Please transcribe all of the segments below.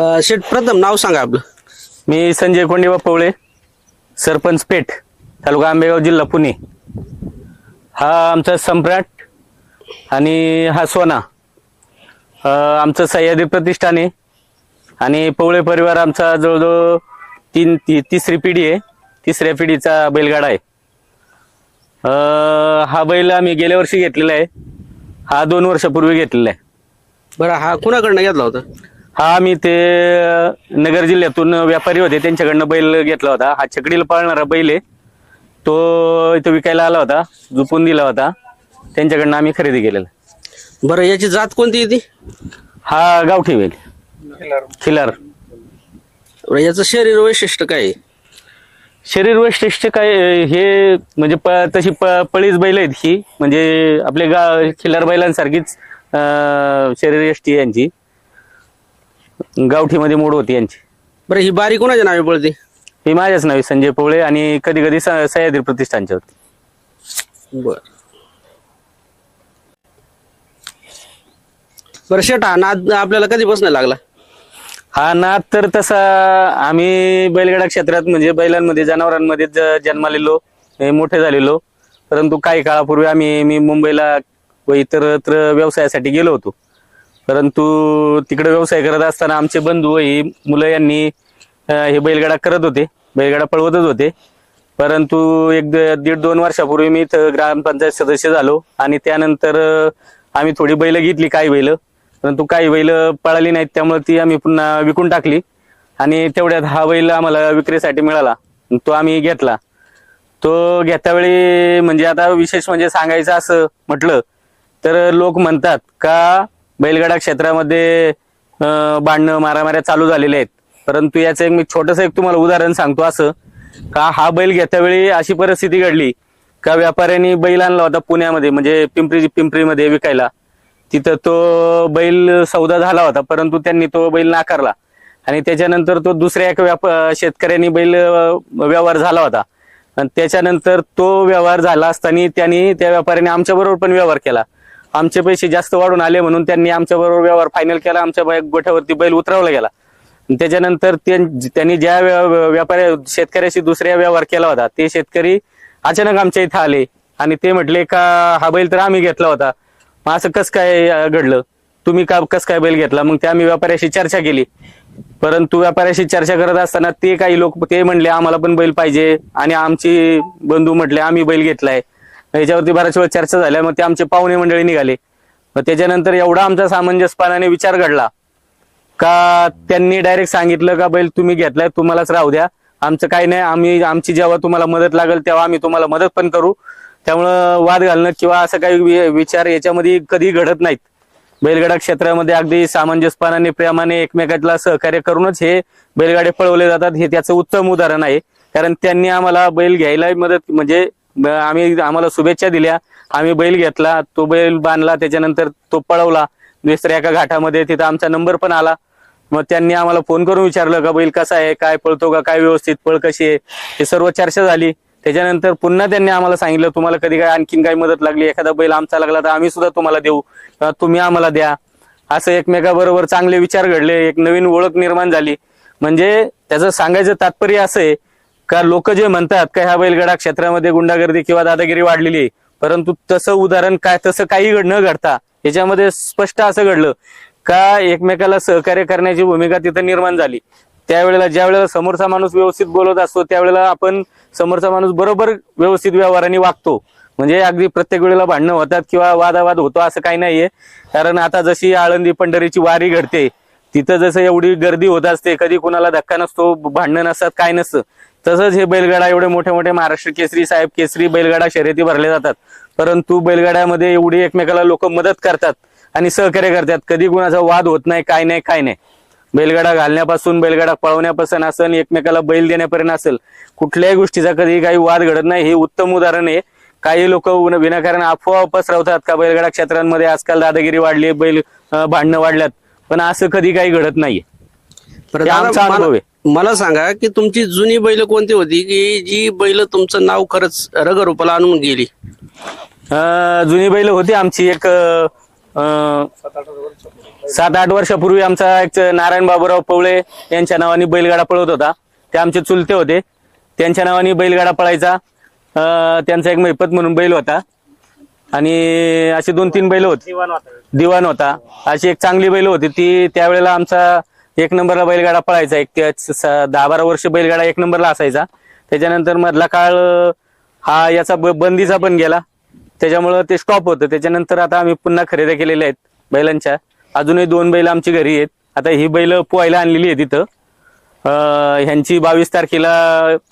अं, शेठ प्रथम नाव सांगा आपलं. मी संजय कोंडेबा पवळे सरपंच पेठ तालुका आंबेगाव जिल्हा पुणे. हा आमचा सम्राट आणि हा सोना. अं, आमचं सह्याद्री प्रतिष्ठान आहे. आणि पवळे परिवार आमचा जवळजवळ तीन ती तिसरी पिढी आहे. तिसऱ्या पिढीचा बैलगाडा आहे. अं, हा बैल आम्ही गेल्या वर्षी घेतलेला आहे. हा दोन वर्षापूर्वी घेतलेला आहे. बरं हा कुणाकडनं घेतला होता? हा मी ते नगर जिल्ह्यातून व्यापारी होते. त्यांच्याकडनं बैल घेतला होता. हा छकडीला पाळणारा बैल आहे. तो इथं विकायला आला होता. झुपून दिला होता. त्यांच्याकडनं आम्ही खरेदी केलेला. बरं याची जात कोणती आहे ती? हा गावठी बैल. खिलार. बरं, याचं शरीर वैशिष्ट्य काय आहे? शरीर वैशिष्ट्य काय हे म्हणजे प तशी प पळीच बैल आहेत ही. म्हणजे आपले गा खिलार बैलांसारखीच अं, शरीर यष्टी आहे यांची. गावठीमध्ये मोड होती यांची. बरं ही बारी कोणाच्या नावे पळते? ही माझ्याच नावे संजय पोळे आणि कधी कधी सह्याद्री प्रतिष्ठानच्या होती. बर. बरं शेठ हा नाद आपल्याला कधीपासून लागला? हा नाद तर तसा आम्ही बैलगाडा क्षेत्रात म्हणजे बैलांमध्ये जनावरांमध्ये ज- जन्मालेलो हे मोठे झालेलो. परंतु काही काळापूर्वी आम्ही मी मुंबईला व इतरत्र व्यवसायासाठी गेलो होतो. परंतु तिकडे व्यवसाय करत असताना आमचे बंधू ही मुलं यांनी हे बैलगाडा करत होते. बैलगाडा पळवतच होते. परंतु एक द- दीड दोन वर्षापूर्वी मी इथं ग्रामपंचायत सदस्य झालो आणि त्यानंतर आम्ही थोडी बैल घेतली काही बैल. परंतु काही बैल पळाली नाहीत त्यामुळे ती आम्ही पुन्हा विकून टाकली. आणि तेवढ्यात हा बैल आम्हाला विक्रीसाठी मिळाला. तो आम्ही घेतला. तो घेता वेळी म्हणजे आता विशेष म्हणजे सांगायचं असं म्हटलं तर लोक म्हणतात का बैलगाडा क्षेत्रामध्ये बांधणं भांडणं मारामाऱ्या चालू झालेल्या आहेत. परंतु याचं एक मी छोटंसं एक तुम्हाला उदाहरण सांगतो असं का हा बैल घेत्या वेळी अशी परिस्थिती घडली का व्यापाऱ्यांनी बैल आणला होता पुण्यामध्ये म्हणजे पिंपरी पिंपरीमध्ये विकायला. तिथं तो बैल सौदा झाला होता परंतु त्यांनी तो बैल नाकारला. आणि त्याच्यानंतर तो दुसऱ्या एका व्याप शेतकऱ्यांनी बैल व्यवहार झाला होता. आणि त्याच्यानंतर तो व्यवहार झाला असताना त्यांनी त्या व्यापाऱ्याने आमच्या बरोबर पण व्यवहार केला. आमचे पैसे जास्त वाढून आले म्हणून त्यांनी आमच्या बरोबर व्यवहार फायनल केला. आमच्या गोठ्यावरती बैल उतरवला गेला. त्याच्यानंतर त्यांनी ज्या व्यापाऱ्या शेतकऱ्याशी दुसऱ्या व्यवहार केला होता ते शेतकरी अचानक आमच्या इथं आले. आणि ते म्हटले का हा बैल तर आम्ही घेतला होता. मग असं कस काय घडलं? तुम्ही का कस काय बैल घेतला? मग ते आम्ही व्यापाऱ्याशी चर्चा केली. परंतु व्यापाऱ्याशी चर्चा करत असताना ते काही लोक ते म्हणले आम्हाला पण बैल पाहिजे. आणि आमची बंधू म्हटले आम्ही बैल घेतलाय. याच्यावरती बऱ्याच वेळ चर्चा झाल्या मग ते आमचे पाहुणे मंडळी निघाले. मग त्याच्यानंतर एवढा आमचा सामंजस्यपणाने विचार घडला. का त्यांनी डायरेक्ट सांगितलं का बैल तुम्ही घेतलाय तुम्हालाच राहू द्या. आमचं काही नाही आम्ही आमची जेव्हा तुम्हाला मदत लागेल तेव्हा आम्ही तुम्हाला मदत पण करू. त्यामुळं वाद घालणं किंवा असं काही वि- विचार याच्यामध्ये कधी घडत नाहीत. बैलगाडा क्षेत्रामध्ये अगदी सामंजस्यपणाने प्रेमाने एकमेकाला सहकार्य करूनच हे बैलगाडे पळवले जातात हे त्याचं उत्तम उदाहरण आहे. कारण त्यांनी आम्हाला बैल घ्यायला मदत म्हणजे आम्ही आम्हाला शुभेच्छा दिल्या. आम्ही बैल घेतला तो बैल बांधला त्याच्यानंतर तो पळवला. दुसऱ्या एका घाटामध्ये तिथं आमचा नंबर पण आला. मग त्यांनी आम्हाला फोन करून विचारलं का बैल कसा आहे काय पळतो का काय व्यवस्थित पळ कशी आहे? हे सर्व चर्चा झाली. त्याच्यानंतर पुन्हा त्यांनी आम्हाला सांगितलं तुम्हाला कधी काय आणखीन काही मदत लागली एखादा बैल आमचा लागला तर आम्ही सुद्धा तुम्हाला देऊ किंवा तुम्ही आम्हाला द्या. असं एकमेकाबरोबर चांगले विचार घडले एक नवीन ओळख निर्माण झाली. म्हणजे त्याचं सांगायचं तात्पर्य असं आहे का लोक जे म्हणतात का ह्या बैलगडा क्षेत्रामध्ये गुंडागर्दी किंवा दादागिरी वाढलेली आहे परंतु तसं उदाहरण काय तसं काही न घडता याच्यामध्ये स्पष्ट असं घडलं का एकमेकाला सहकार्य करण्याची भूमिका तिथं निर्माण झाली. त्यावेळेला ज्या वेळेला समोरचा माणूस व्यवस्थित बोलत असतो त्यावेळेला आपण समोरचा माणूस बरोबर व्यवस्थित व्यवहाराने वागतो. म्हणजे अगदी प्रत्येक वेळेला भांडणं होतात किंवा वादावाद होतो असं काही नाहीये. कारण आता जशी आळंदी पंढरीची वारी घडते तिथं जसं एवढी गर्दी होत असते कधी कुणाला धक्का नसतो भांडणं नसतात काय नसतं. तसंच हे बैलगाडा एवढे मोठे मोठे महाराष्ट्र केसरी साहेब केसरी बैलगाडा शर्यती भरले जातात. परंतु बैलगाड्यामध्ये एवढी एकमेकाला लोक मदत करतात आणि सहकार्य करतात. कधी कुणाचा वाद होत नाही काय नाही काय नाही. बैलगाडा घालण्यापासून बैलगाडा पळवण्यापासून असेल एकमेकाला बैल देण्यापर्यंत असेल कुठल्याही गोष्टीचा कधी काही वाद घडत नाही. हे उत्तम उदाहरण आहे. काही लोक विनाकारण अफवा पसरवतात का बैलगाडा क्षेत्रांमध्ये? आजकाल दादागिरी वाढली बैल भांडणं वाढल्यात. पण असं कधी काही घडत नाहीये. आमचा अनुभव आहे. मला सांगा की तुमची जुनी बैल कोणती होती? की जी बैल तुमचं नाव खरंच रगरूपाला आणून गेली? अं, जुनी बैल होती आमची एक अं, सात आठ वर्षापूर्वी आमचा एक नारायण बाबूराव पवळे यांच्या नावाने बैलगाडा पळवत होता. ते आमचे चुलते होते. त्यांच्या नावाने बैलगाडा पळायचा. अं, त्यांचा एक मैपत म्हणून बैल होता. आणि अशी दोन तीन बैल होती. दिवाण होता. अशी एक चांगली बैल होती. ती त्यावेळेला आमचा एक नंबरला बैलगाडा पळायचा एक त्या दहा बारा वर्ष बैलगाडा एक नंबरला असायचा. त्याच्यानंतर मधला काळ हा याचा ब- बंदीचा पण गेला. त्याच्यामुळं ते स्टॉप होतं. त्याच्यानंतर आता आम्ही पुन्हा खरेदी केलेल्या आहेत बैलांच्या. अजूनही दोन बैल आमची घरी आहेत. आता ही बैल पोहायला आणलेली आहे तिथं ह्यांची बावीस तारखेला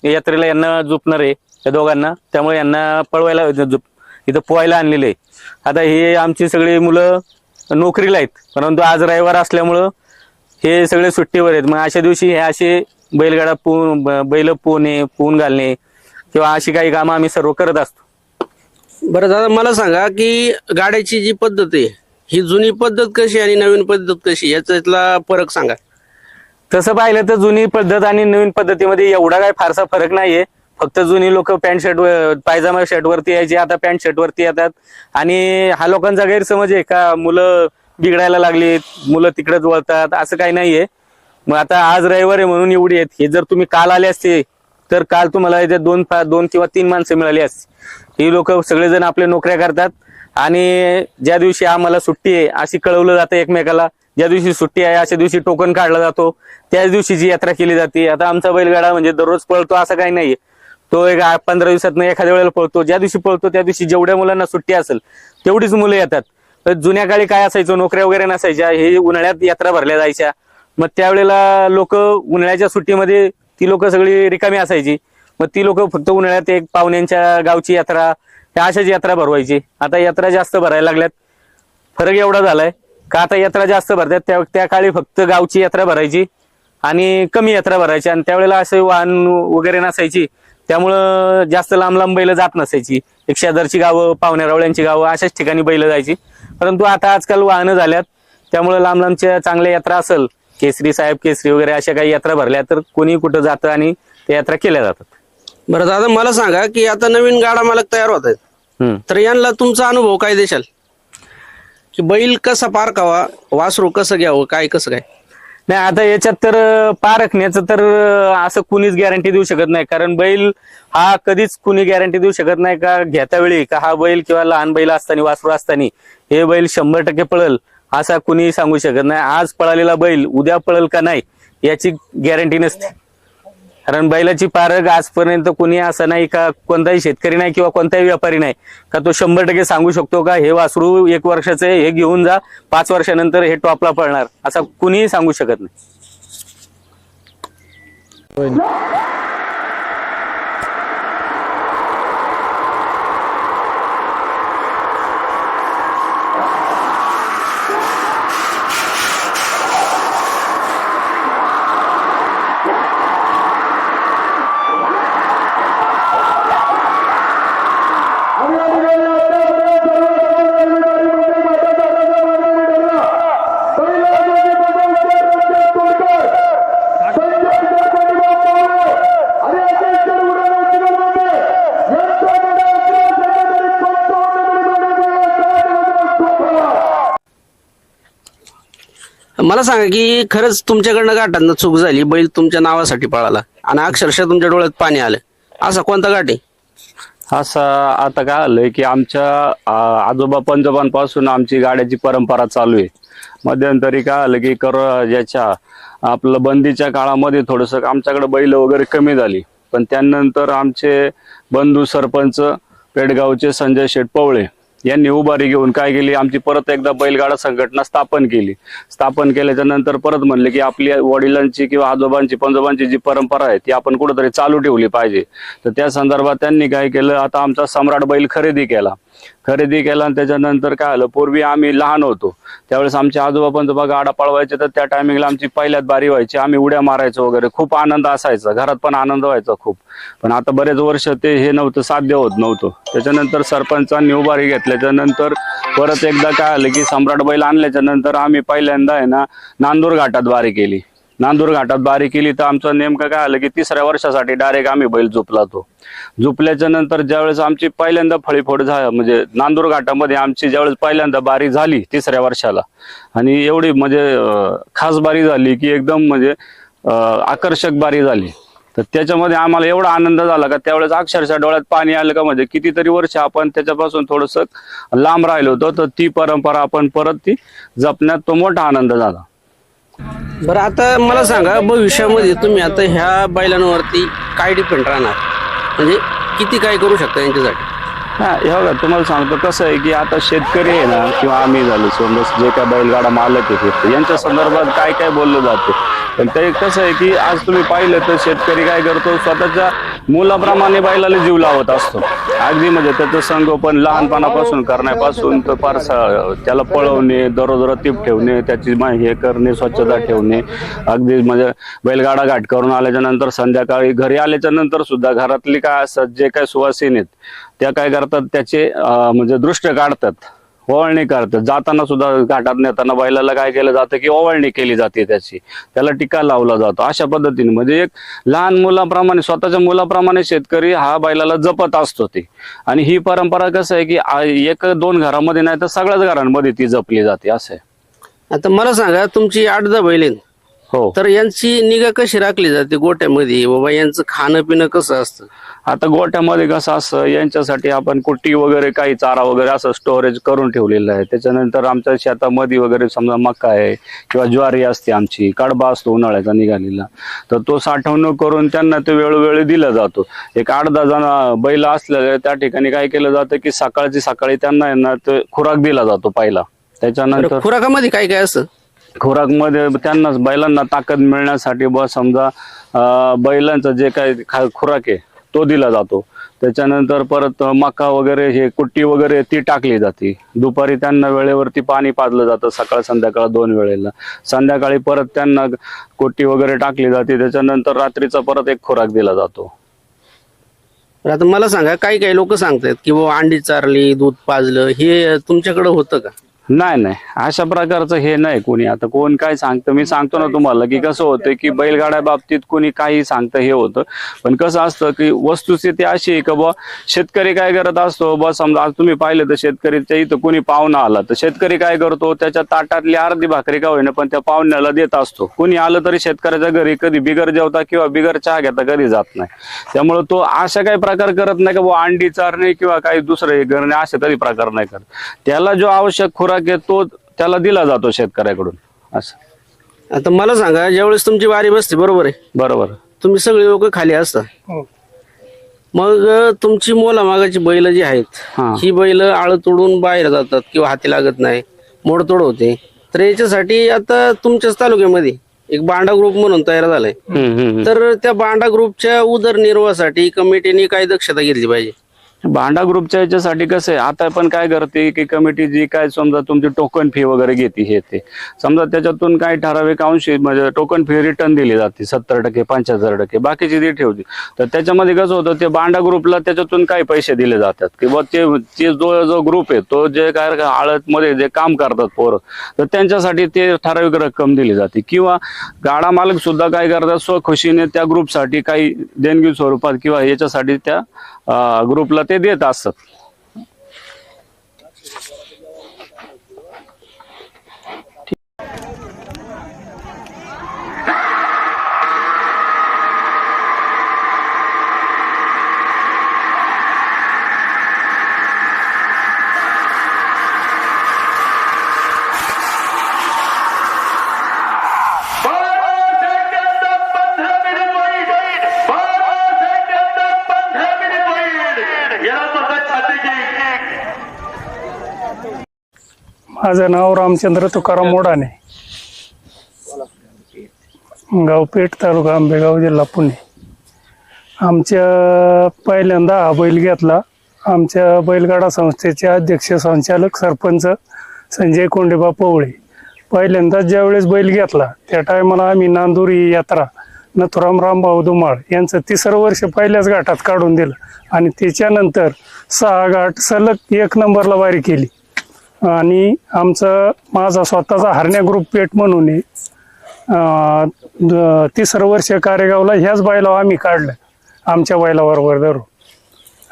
यात्रेला यांना झोपणार आहे या दोघांना. त्यामुळे यांना पळवायला झुप इथं पोहायला आणलेले आहे. आता हे आमची सगळी मुलं नोकरीला आहेत. परंतु आज रविवार असल्यामुळं हे सगळे सुट्टीवर आहेत. मग अशा दिवशी हे असे बैलगाडा पोहून ब- बैल पोहणे पोहून घालणे किंवा अशी काही कामं आम्ही सर्व करत असतो. बरं दादा मला सांगा की गाड्याची जी पद्धत आहे ही जुनी पद्धत कशी आणि नवीन पद्धत कशी याच्यातला फरक सांगा. तसं पाहिलं तर जुनी पद्धत आणि नवीन पद्धतीमध्ये एवढा काय फारसा फरक नाहीये. फक्त जुनी लोक पॅन्ट शर्ट पायजामा शर्ट वरती यायचे आता पॅन्ट शर्ट वरती येतात. आणि हा लोकांचा गैरसमज आहे का? मुलं बिघडायला लागलीत मुलं तिकडेच वळतात असं काही नाहीये. मग आता आज रविवार आहे म्हणून एवढी आहेत. हे जर तुम्ही काल आले असते तर काल तुम्हाला इथे दोन दोन किंवा तीन माणसं मिळाली असते. ही लोक सगळेजण आपल्या नोकऱ्या करतात. आणि ज्या दिवशी आम्हाला सुट्टी आहे अशी कळवलं जातं एकमेकाला. ज्या दिवशी सुट्टी आहे अशा दिवशी टोकन काढला जातो. त्याच दिवशीची यात्रा केली जाते. आता आमचा बैलगाडा म्हणजे दररोज पळतो असं काही नाहीये. तो एक पंधरा दिवसात एखाद्या वेळेला पळतो. ज्या दिवशी पळतो त्या दिवशी जेवढ्या मुलांना सुट्टी असेल तेवढीच मुलं येतात. तर जुन्या काळी काय असायचं? नोकऱ्या वगैरे नसायच्या. हे उन्हाळ्यात यात्रा भरल्या जायच्या. मग त्यावेळेला लोक उन्हाळ्याच्या सुट्टीमध्ये ती लोक सगळी रिकामी असायची. मग ती लोक फक्त उन्हाळ्यात एक पाहुण्यांच्या गावची यात्रा अशाच यात्रा भरवायची. आता यात्रा जास्त भरायला लागल्यात. फरक एवढा झालाय का आता यात्रा जास्त भरतात. त्या त्या काळी फक्त गावची यात्रा भरायची आणि कमी यात्रा भरायची. आणि त्यावेळेला असे वाहन वगैरे नसायची. त्यामुळं जास्त लांब लांब बैल जात नसायची. एक शेजारची गावं पाहुण्यारावळ्यांची गावं अशाच ठिकाणी बैल जायची. परंतु आता आजकाल वाहनं झाल्यात. त्यामुळे लांब लांबच्या चांगल्या यात्रा असेल. केसरी साहेब केसरी वगैरे अशा काही यात्रा भरल्या तर कोणी कुठं जातं आणि त्या यात्रा केल्या जातात. बरं दादा मला सांगा की आता नवीन गाडा मालक तयार होत आहेत. तर यांना तुमचा अनुभव काय देशाल? की बैल कसा पारखावा वासरू कसं घ्यावं काय कसं काय? नाही आता याच्यात तर पारखण्याचं तर असं कुणीच गॅरंटी देऊ शकत नाही. कारण बैल हा कधीच कुणी गॅरंटी देऊ शकत नाही का घेता वेळी का हा बैल किंवा लहान बैल असताना वासरू असताना हे बैल शंभर टक्के पळल असा कुणी सांगू शकत नाही. आज पळालेला बैल उद्या पळल का नाही याची गॅरंटी नसते. कारण बैलाची पारग आजपर्यंत कोणी असं नाही का कोणताही शेतकरी नाही किंवा कोणताही व्यापारी नाही. का तो शंभर टक्के सांगू शकतो का हे वासरू एक वर्षाचं हे घेऊन जा पाच वर्षानंतर हे टॉपला पळणार. असा कुणीही सांगू शकत नाही. मला सांगा की खरंच तुमच्याकडनं गाठांना चूक झाली बैल तुमच्या नावासाठी पळाला आणि अक्षरशः तुमच्या डोळ्यात पाणी आलं. असा कोणता गाठ आहे? असं आता काय आलंय की आमच्या आ, आजोबा पंजोबांपासून आमची गाड्याची परंपरा चालू आहे. मध्यंतरी काय आलं की कर याच्या आपलं बंदीच्या काळामध्ये थोडस आमच्याकडे बैल वगैरे कमी झाली. पण त्यानंतर आमचे बंधू सरपंच पेडगावचे संजय शेटपवळे यांनी उभारी घेऊन काय केली? आमची परत एकदा बैलगाडा संघटना स्थापन केली. स्थापन केल्याच्यानंतर परत म्हणले की आपली वडिलांची किंवा आजोबांची पंजोबांची जी परंपरा आहे ती आपण कुठेतरी चालू ठेवली पाहिजे. तर त्या संदर्भात त्यांनी काय केलं? आता आमचा सम्राट बैल खरेदी केला. खरेदी केला आणि त्याच्यानंतर काय आलं पूर्वी आम्ही लहान होतो. त्यावेळेस आमचे आजोबा बघा गाडा पळवायचे तर त्या टायमिंगला आमची पहिल्यात बारी व्हायची. आम्ही उड्या मारायचो वगैरे खूप आनंद असायचा. घरात पण आनंद व्हायचा खूप. पण आता बरेच वर्ष ते हे नव्हतं साध्य होत नव्हतं. त्याच्यानंतर सरपंचांनी उभारी घेतल्याच्या नंतर परत एकदा काय आलं की सम्राट बैल आणल्याच्या नंतर आम्ही पहिल्यांदा आहे ना नांदूर घाटात बारी केली. नांदूर घाटात बारी केली तर आमचं नेमकं काय आलं की तिसऱ्या वर्षासाठी डायरेक्ट आम्ही बैल झोपला तो. झोपल्याच्या नंतर ज्यावेळेस आमची पहिल्यांदा फळीफोड झालं म्हणजे नांदूर घाटामध्ये आमची ज्यावेळेस पहिल्यांदा बारी झाली तिसऱ्या वर्षाला. आणि एवढी म्हणजे खास बारी झाली की एकदम म्हणजे आकर्षक बारी झाली. तर त्याच्यामध्ये आम्हाला एवढा आनंद झाला का त्यावेळेस अक्षरशः डोळ्यात पाणी आलं का म्हणजे कितीतरी वर्ष आपण त्याच्यापासून थोडस लांब राहिलो होतो तर ती परंपरा आपण परत ती जपण्यात तो मोठा आनंद झाला. बरं आता मला सांगा भविष्यामध्ये तुम्ही आता ह्या बैलांवरती काय डिपेंड राहणार? म्हणजे किती काय करू शकता यांच्यासाठी? हा हे बघा तुम्हाला सांगतो कसं आहे की आता शेतकरी आहे ना किंवा आम्ही झालो समजा जे काय बैलगाडा मालक आहे यांच्या संदर्भात काय काय बोललं जाते? पण ते कसं आहे की आज तुम्ही पाहिलं तर शेतकरी काय करतो स्वतःच्या मुलाप्रमाणे बैलाला जीव लावत असतो. अगदी म्हणजे त्याचं संगोपन लहानपणापासून करण्यापासून तर फार त्याला पळवणे दररोज रतीब ठेवणे त्याची मा- हे करणे स्वच्छता ठेवणे. अगदी म्हणजे बैलगाडा घाट करून आल्याच्यानंतर संध्याकाळी घरी आल्याच्यानंतर सुद्धा घरातली काय असतात जे काय सुवासीन आहेत त्या काय करतात त्याचे म्हणजे दृष्ट काढतात. ओवाळणी करतात. जाताना सुद्धा घाटात नेताना बैलाला काय केलं जातं की ओवाळणी केली जाते त्याची. त्याला टीका लावला जातो. अशा पद्धतीने म्हणजे एक लहान मुलाप्रमाणे स्वतःच्या मुलाप्रमाणे शेतकरी हा बैलाला जपत असतो ते. आणि ही परंपरा कसं आहे की एक दोन घरामध्ये नाही तर सगळ्याच घरांमध्ये ती जपली जाते. असं आहे. आता मला सांगा तुमची आठ दहा बैल हो. तर यांची निगा कशी राखली जाते गोट्यामध्ये? बाबा यांचं खाणं पिणं कसं असतं? आता गोट्यामध्ये कसं असं यांच्यासाठी आपण कुट्टी वगैरे काही चारा वगैरे असं स्टोरेज करून ठेवलेलं आहे. त्याच्यानंतर आमच्या शेतामध्ये वगैरे समजा मका आहे किंवा ज्वारी असते आमची कडबा असतो उन्हाळ्याचा निघालेला. तर तो साठवणूक करून त्यांना ते वेळोवेळी दिला जातो. एक आठ दहा जण बैल असलेले त्या ठिकाणी काय केलं जातं की सकाळची सकाळी त्यांना आहे ना ते खुराक दिला जातो पहिला. त्याच्यानंतर खुराकामध्ये काय काय असतं? खुराकमध्ये त्यांना बैलांना ताकद मिळण्यासाठी ब समजा बैलांचा बैलांचं जे काही खा खुराक आहे तो दिला जातो. त्याच्यानंतर परत मका वगैरे हे कुट्टी वगैरे ती टाकली जाते. दुपारी त्यांना वेळेवरती पाणी पाजलं जातं सकाळ संध्याकाळ दोन वेळेला. संध्याकाळी परत त्यांना कुट्टी वगैरे टाकली जाते त्याच्यानंतर रात्रीचा परत एक खुराक दिला जातो. आता मला सांगा काही काही लोक सांगतात की बाबा अंडी चारली दूध पाजलं हे तुमच्याकडे होतं का? नाही नाही. अशा प्रकारचं हे नाही कोणी. आता कोण काय सांगतं मी सांगतो ना तुम्हाला की कसं होतं की बैलगाड्या बाबतीत कोणी काही सांगतं हे होतं. पण कसं असतं की वस्तुस्थिती अशी आहे का बुवा शेतकरी काय करत असतो बा समजा आज तुम्ही पाहिलं तर शेतकरीच्या इथं कोणी पाहुणा आला तर शेतकरी काय करतो त्याच्या ताटातली अर्धी भाकरी का होईना पण त्या पाहुण्याला देत असतो. कोणी आलं तरी शेतकऱ्याच्या घरी कधी बिगर जेवता किंवा बिगर चहा घेता कधी जात नाही. त्यामुळे तो अशा काही प्रकार करत नाही का बा अंडी चारणे किंवा काही दुसरं हे करणे असे कधी प्रकार नाही करत. त्याला जो आवश्यक खुराक आहे तो त्याला दिला जातो शेतकऱ्याकडून. असं. आता मला सांगा ज्यावेळेस तुमची वारी बसते बरोबर आहे? बरोबर. तुम्ही सगळे लोक खाली असता. मग अं, तुमची मोला मागाची बैल जी आहेत हा. ही बैल आळ तोडून बाहेर जातात किंवा हाती लागत नाही मोडतोड होते. तर याच्यासाठी आता तुमच्याच तालुक्यामध्ये एक बांडा ग्रुप म्हणून तयार झालाय. हम्म, हम्म, हम्म. तर त्या बांडा ग्रुपच्या उदरनिर्वाहासाठी कमिटीने काय दक्षता घेतली पाहिजे? भांडा ग्रुपच्या याच्यासाठी कसं आहे आता पण काय करते की कमिटी जी काय समजा तुमची टोकन फी वगैरे घेते हे ते. समजा त्याच्यातून काही ठराविक अंशी म्हणजे टोकन फी रिटर्न दिली जाते सत्तर टक्के पंच्याहत्तर टक्के बाकीची ती ठेवते तर त्याच्यामध्ये कसं होतं ते बांडा ग्रुपला त्याच्यातून काही पैसे दिले जातात किंवा ते ते जो जो ग्रुप आहे तो जे काय आळत मध्ये जे काम करतात पोरं तर त्यांच्यासाठी ते ठराविक रक्कम दिली जाते. किंवा गाडा मालक सुद्धा काय करतात स्वखुशीने त्या ग्रुपसाठी काही देणगी स्वरूपात किंवा याच्यासाठी त्या ग्रुपला ते देत असत. माझं नाव रामचंद्र तुकाराम मोडाने. गाव पेठ तालुका आंबेगाव जिल्हा पुणे. आमच्या पहिल्यांदा हा बैल घेतला. आमच्या बैलगाडा संस्थेचे अध्यक्ष संचालक सरपंच संजय कोंडेबा पवळे. पहिल्यांदा ज्यावेळेस बैल घेतला त्या टायमाला आम्ही नांदुरी यात्रा नथुराम रामभाऊ धुमाळ यांचं तिसरं वर्ष पहिल्याच घाटात काढून दिलं. आणि त्याच्यानंतर सहा घाट सलग एक नंबरला वारी केली. आणि आमचं माझा स्वतःचा हरण्या ग्रुप पेट म्हणून आहे. द- तिसरं वर्ष कारेगावला ह्याच बैलावर आम्ही काढलं. आमच्या बैलाबरोबर धरून.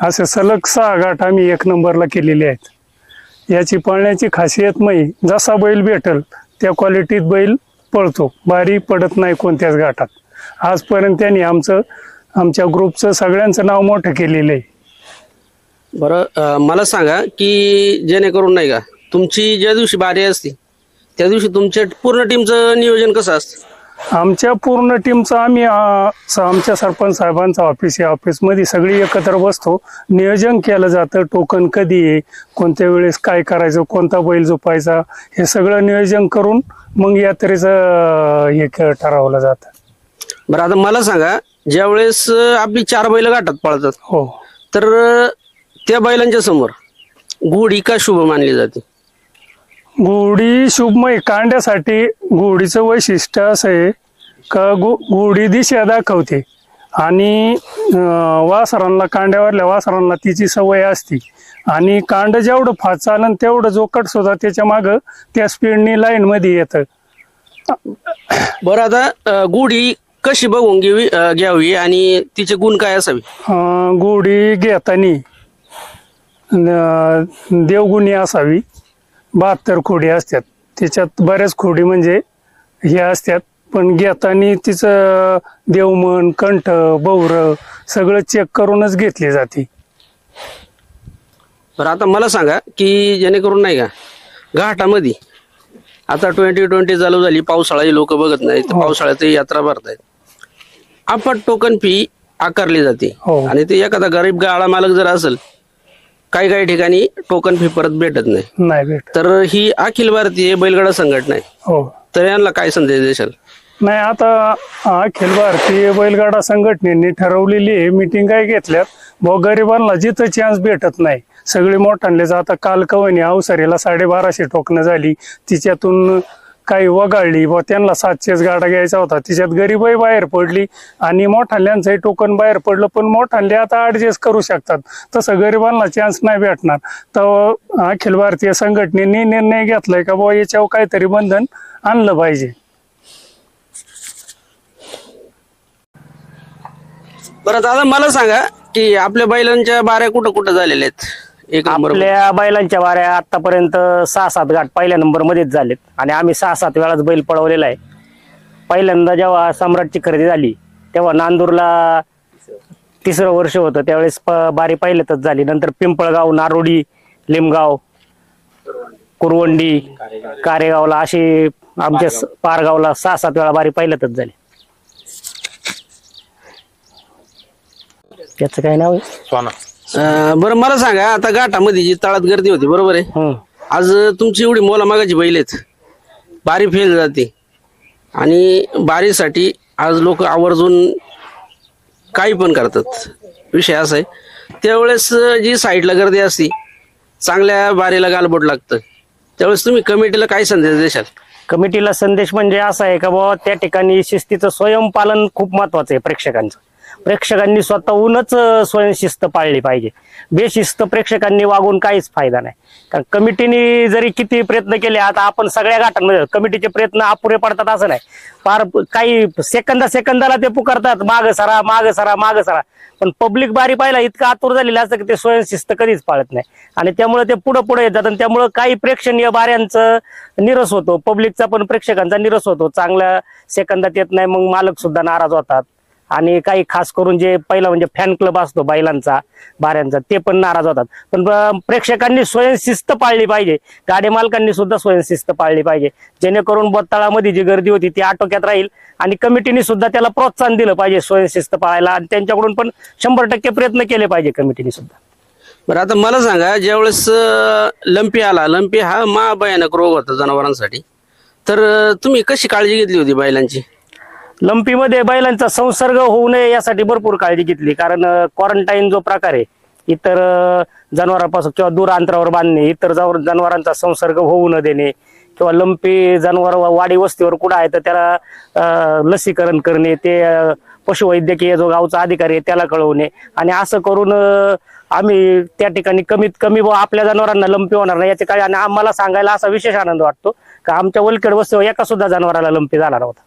असे सलग सहा गाठ आम्ही एक नंबरला केलेले आहेत. याची पळण्याची खासियत नाही जसा बैल भेटल त्या क्वालिटीत बैल पळतो. बारी पडत नाही कोणत्याच घाटात. आजपर्यंत त्यांनी आमचं आमच्या ग्रुपचं सगळ्यांचं नाव मोठं केलेलं आहे. बरं मला सांगा की जेणेकरून नाही का तुमची ज्या दिवशी बारी असते त्या दिवशी तुमच्या पूर्ण टीमचं नियोजन कसं असतं? आमच्या पूर्ण टीमचं आम्ही अं, स- आमच्या सरपंच साहेबांचं ऑफिस आहे ऑफिसमध्ये सगळी एकत्र बसतो. नियोजन केलं जातं टोकन कधी आहे कोणत्या वेळेस काय करायचं कोणता बैल झोपायचा हे सगळं नियोजन करून मग यात्रेचं अं, हे क- ठरवलं जातं. बरं आता मला सांगा ज्यावेळेस अं, आपली चार बैल गाठात पळतात हो. तर अं, त्या बैलांच्या समोर गुढी का शुभ मानली जाते? घोडी शुभमय कांड्यासाठी घोडीचं वैशिष्ट्य असं आहे का गो घोडी दिशा दाखवते. आणि वासरांना कांड्यावरल्या वासरांना तिची सवय असते. आणि कांड जेवढं फास्ट चालन तेवढं जोकट सुद्धा त्याच्या मागं त्या स्पीडनी लाईन मध्ये येतं. बरं आता गुढी कशी बघून घ्यावी अं, घ्यावी आणि तिचे गुण काय असावे? घोडी घेतानी देवगुणी असावी. बहात्तर खोडी असतात. त्याच्यात बऱ्याच खोडी म्हणजे हे असतात. पण घेतानी तिचं देवमन कंठ बौर सगळं चेक करूनच घेतली जाते. बरं आता मला सांगा की जेणेकरून नाही का घाटामध्ये आता ट्वेंटी ट्वेंटी चालू झाली पावसाळ्याची लोक बघत नाहीत पावसाळ्यात यात्रा भरतायत. आपण टोकन फी आकारली जाते. हो. आणि ते एखादा गरीब गाळा मालक जर असेल काही काही ठिकाणी टोकन फी परत भेटत नाही. नाही भेट तर ही अखिल भारतीय बैलगाडा संघटना आहे. हो. तर यांना काय संदेश देशाल? नाही आता अखिल भारतीय बैलगाडा संघटनेने ठरवलेली मिटिंग काय घेतल्यात? भाऊ गरिबांना जिथं चान्स भेटत नाही सगळे मोठ्यांलेच. आता काल कवनी अवसरीला साडेबाराशे टोकणं झाली. तिच्यातून काही वगाळली व त्यांना सातशेच गाडा घ्यायचा होता. तिच्यात गरीबही बाहेर पडली आणि मोठाल्यांचंही टोकन बाहेर पडलं पण मोठाले आता ॲडजस्ट करू शकतात. तसं गरिबांना चान्स नाही भेटणार. तर अखिल भारतीय संघटनेने निर्णय घेतलाय का बाबा याच्यावर काहीतरी बंधन आणलं पाहिजे. बरं दादा मला सांगा की आपल्या बैलांच्या बाऱ्या कुठं कुठं झालेल्या आहेत? एक नंबर आपल्या बैलांच्या वाऱ्या आतापर्यंत सहा सात गाठ पहिल्या नंबर मध्येच झालेत. आणि आम्ही सहा सात वेळाच बैल पळवलेला आहे. पहिल्यांदा जेव्हा सम्राटची खरेदी झाली तेव्हा नांदूरला तिसरं वर्ष होतं. त्यावेळेस बारी पहिल्यातच झाली. नंतर पिंपळगाव नारोडी लिमगाव कुरवंडी कारेगावला अशी आमच्या पारगावला सहा सात वेळा बारी पहिल्यातच झाली. त्याचं काय नाव आहे? अं, बरं मला सांगा आता घाटामध्ये जी तळात गर्दी होती बरोबर आहे. आज तुमची एवढी मोला मागाची बैल आहेत. बारी फेल जाते. आणि बारीसाठी आज लोक आवर्जून काही पण करतात. विषय असा आहे. त्यावेळेस जी साईडला गर्दी असती चांगल्या बारीला गालबोट लागतं. त्यावेळेस तुम्ही कमिटीला काय संदेश देशाल? कमिटीला संदेश म्हणजे असा आहे का बाबा त्या ठिकाणी शिस्तीचं स्वयंपालन खूप महत्वाचं आहे प्रेक्षकांचं. प्रेक्षकांनी स्वतःहूनच स्वयंशिस्त पाळली पाहिजे. बेशिस्त प्रेक्षकांनी वागून काहीच फायदा नाही. कारण कमिटीने जरी किती प्रयत्न केले आता आपण सगळ्या घाटांमध्ये कमिटीचे प्रयत्न अपुरे पडतात असं नाही. फार काही सेकंदा सेकंदाला ते पुकारतात माग सरा माग सरा माग सरा. पण पब्लिक बारी पाहिला इतकं आतुर झालेलं असतं की ते स्वयंशिस्त कधीच पाळत नाही. आणि त्यामुळे ते पुढे पुढे येतात आणि त्यामुळं काही प्रेक्षणीय बाऱ्यांचं निरस होतो. पब्लिकचा पण प्रेक्षकांचा निरस होतो. चांगल्या सेकंदात येत नाही मग मालक सुद्धा नाराज होतात. आणि काही खास करून जे पहिला म्हणजे फॅन क्लब असतो बैलांचा बाऱ्यांचा ते पण नाराज होतात. पण प्रेक्षकांनी स्वयंशिस्त पाळली पाहिजे. गाडी मालकांनी सुद्धा स्वयंशिस्त पाळली पाहिजे. जेणेकरून बोत्ताळामध्ये जी गर्दी होती ती आटोक्यात राहील आणि कमिटीने सुद्धा त्याला प्रोत्साहन दिलं पाहिजे स्वयंशिस्त पाळायला आणि त्यांच्याकडून पण शंभर टक्के प्रयत्न केले पाहिजे कमिटीने सुद्धा. बरं आता मला सांगा ज्यावेळेस लंपी आला लंपी हा महाभयानक रोग होता जनावरांसाठी. तर तुम्ही कशी काळजी घेतली होती बैलांची? लंपीमध्ये बैलांचा संसर्ग होऊ नये यासाठी भरपूर काळजी घेतली. कारण क्वारंटाईन जो प्रकार आहे इतर जनावरांपासून किंवा दूर अंतरावर बांधणे इतर जनावरांचा संसर्ग होऊ न देणे किंवा लंपी जनावर वाडी वस्तीवर कुठं आहे तर त्याला लसीकरण करणे ते पशुवैद्यकीय जो गावचा अधिकारी आहे त्याला कळवणे. आणि असं करून आम्ही त्या ठिकाणी कमीत कमी व आपल्या जनावरांना लंपी होणार नाही याचे काय आणि आम्हाला सांगायला असा विशेष आनंद वाटतो का आमच्या वलखेड वस्तीवर एका सुद्धा जनावराला लंपी झाला नव्हता.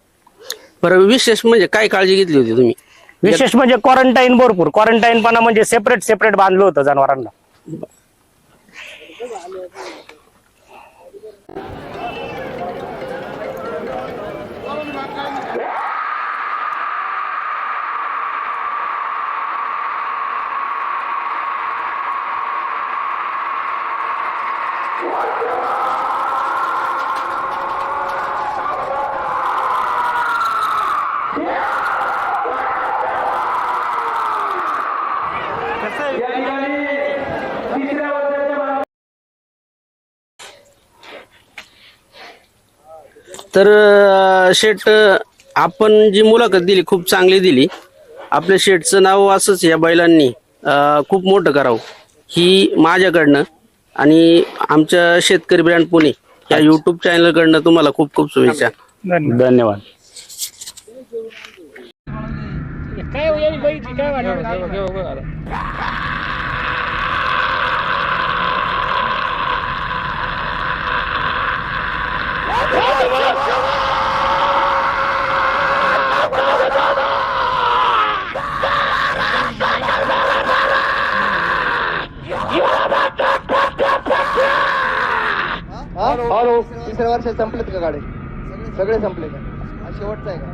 बरं विशेष म्हणजे काय काळजी घेतली होती तुम्ही? विशेष म्हणजे क्वारंटाईन भरपूर. क्वारंटाईन पणा म्हणजे सेपरेट सेपरेट बांधलं होतं जनावरांना. तर अं, शेट अं, आपण जी मुलाखत दिली खूप चांगली दिली. आपल्या शेटचं नाव असंच या बैलांनी अं, खूप मोठं करावं. ही माझ्याकडनं आणि आमच्या शेतकरी ब्रँड पुणे या युट्यूब चॅनलकडनं तुम्हाला खूप खूप शुभेच्छा. धन्यवाद. धन्यवाद. हॅलो तिसऱ्या वर्षात संपलेत का गाडे? सगळे संपले का? शेवटचा आहे का?